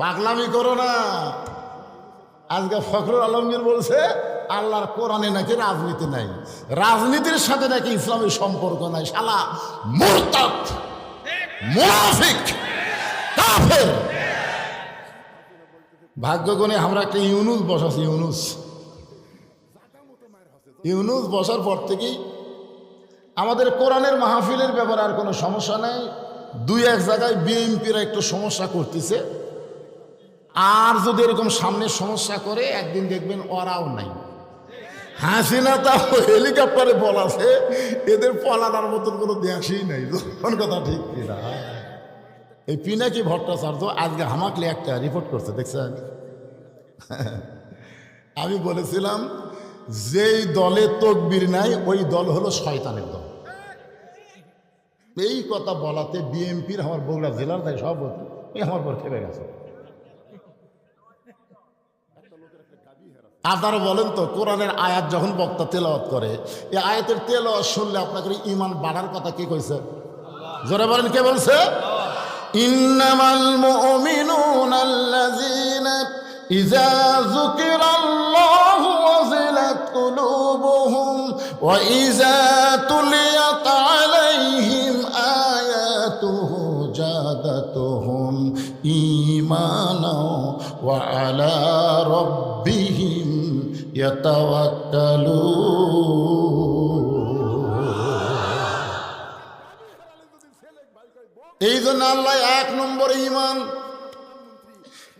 পাগলামি করো না। আজকে ফখরুল আলমগীর বলছে, আল্লাহর কোরআনে নাকি রাজনীতি নাই। রাজনীতির সাথে নাকি ইসলামের সম্পর্ক নাই। শালা মুরতাদ, মুনাফিক, কাফের। ভাগ্যগুণে আমরা একটা ইউনুস বসাছি ইউনুস। ইউনুস বসার পর থেকেই আমাদের কোরআনের মাহফিলের ব্যাপারে আর কোনো সমস্যা নাই। দুই এক জায়গায় বিএনপিরা একটু সমস্যা করতেছে। আর যদি এরকম সামনে সমস্যা করে, একদিন দেখবেন ওরাও নাই। হাসিনা তাও হেলিকপ্টারে বলাছে এদের পলানোর মতন কোনো দেশই নাই। কথা ঠিক কিনা এই পিনাকি ভট্টাচার্য আজকে হামাকলে একটা রিপোর্ট করছে, দেখছেন? আমি বলেছিলাম, যেই দলে তকবির নাই, ওই দল হলো শয়তানের দল। এই কথা বলাতে বিএনপির, আমার বগুড়া জেলার, তাই সভাপতি আমার পর খেপে গেছে। আপনারা বলেন তো, কোরআনের আয়াত যখন বক্তা তেলাওয়াত করে, এই আয়াতের তেলাওয়াত শুনলে আপনাকে ইমান বাড়ার কথা কে কইছে? জোরে বলেন, কে বলছে? ইন্নামাল ওয়া আলা রাব্বিহিম ইয়াতাওয়াক্কালুন এই জন্য আল্লাহ এক নম্বরে ইমান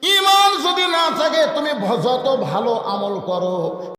ইমান যদি না থাকে, তুমি যত ভালো আমল করো